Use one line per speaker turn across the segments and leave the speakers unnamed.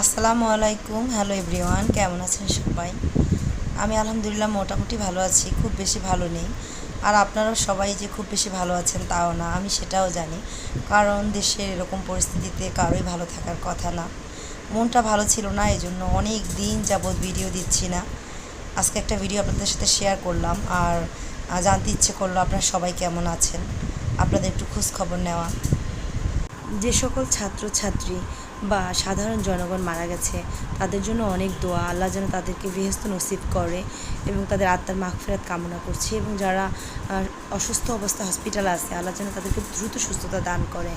আসসালামু আলাইকুম, hello everyone, কেমন আছেন সবাই? আমি আলহামদুলিল্লাহ মোটামুটি ভালো আছি, খুব বেশি ভালো নেই। আর আপনারাও সবাই যে খুব বেশি ভালো আছেন তাও না, আমি সেটাও জানি। কারণ দেশের এরকম পরিস্থিতিতে কারোই ভালো থাকার কথা না। মনটা ভালো ছিল না এই জন্য অনেক দিন যাবৎ ভিডিও দিচ্ছি না। আজকে একটা ভিডিও আপনাদের সাথে শেয়ার করলাম আর জানতে ইচ্ছে করল আপনারা সবাই কেমন আছেন। আপনাদের একটু খোঁজ খবর নেওয়া। যে সকল ছাত্রছাত্রী বা সাধারণ জনগণ মারা গেছে, তাদের জন্য অনেক দোয়া। আল্লাহ যেন তাদেরকে গৃহস্থ নসিব করে এবং তাদের আত্মার মাগফিরাত কামনা করছি এবং যারা অসুস্থ অবস্থা হসপিটাল আছে, আল্লাহ যেন তাদেরকে দ্রুত সুস্থতা দান করে।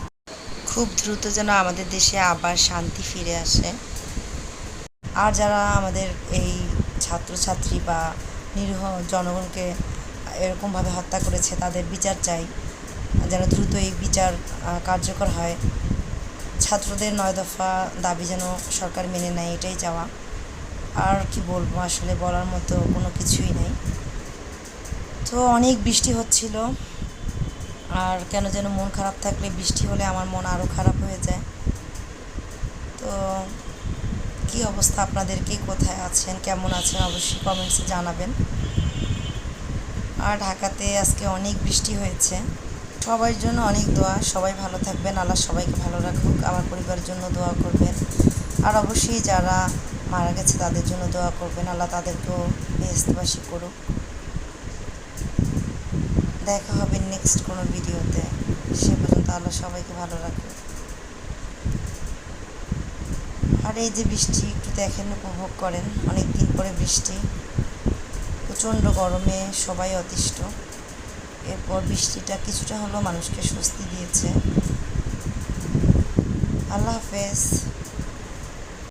খুব দ্রুত যেন আমাদের দেশে আবার শান্তি ফিরে আসে। আর যারা আমাদের এই ছাত্রছাত্রী বা নিরীহ জনগণকে এরকমভাবে হত্যা করেছে, তাদের বিচার চাই। যেন দ্রুত এই বিচার কার্যকর হয়। ছাত্রদের নয় দফা দাবি যেন সরকার মেনে নেয়, এটাই চাওয়া। আর কি বলব, আসলে বলার মতো কোনো কিছুই নেই। তো অনেক বৃষ্টি হচ্ছিল, আর কেন যেন মন খারাপ থাকলে বৃষ্টি হলে আমার মন আরও খারাপ হয়ে যায়। তো কি অবস্থা আপনাদের? কে কোথায় আছেন? কেমন আছেন? অবশ্যই কমেন্টসে জানাবেন। আর ঢাকাতে আজকে অনেক বৃষ্টি হয়েছে। সবার জন্য অনেক দোয়া। সবাই ভালো থাকবেন, আল্লাহ সবাইকে ভালো রাখুক, আমার পরিবারের জন্য দোয়া করবেন। আর অবশ্যই যারা মারা গেছে তাদের জন্য দোয়া করবেন, আল্লাহ তাদেরকেও বেহস্তবাসী করুক। দেখা হবে নেক্সট কোনো ভিডিওতে। সে পর্যন্ত আল্লাহ সবাইকে ভালো রাখুক। আর এই যে বৃষ্টি, একটু দেখেন, উপভোগ করেন। অনেক দিন পরে বৃষ্টি। প্রচণ্ড গরমে সবাই অতিষ্ঠ। এরপর বৃষ্টিটা কিছুটা হলেও মানুষকে স্বস্তি দিয়েছে। আল্লাহ হাফেজ।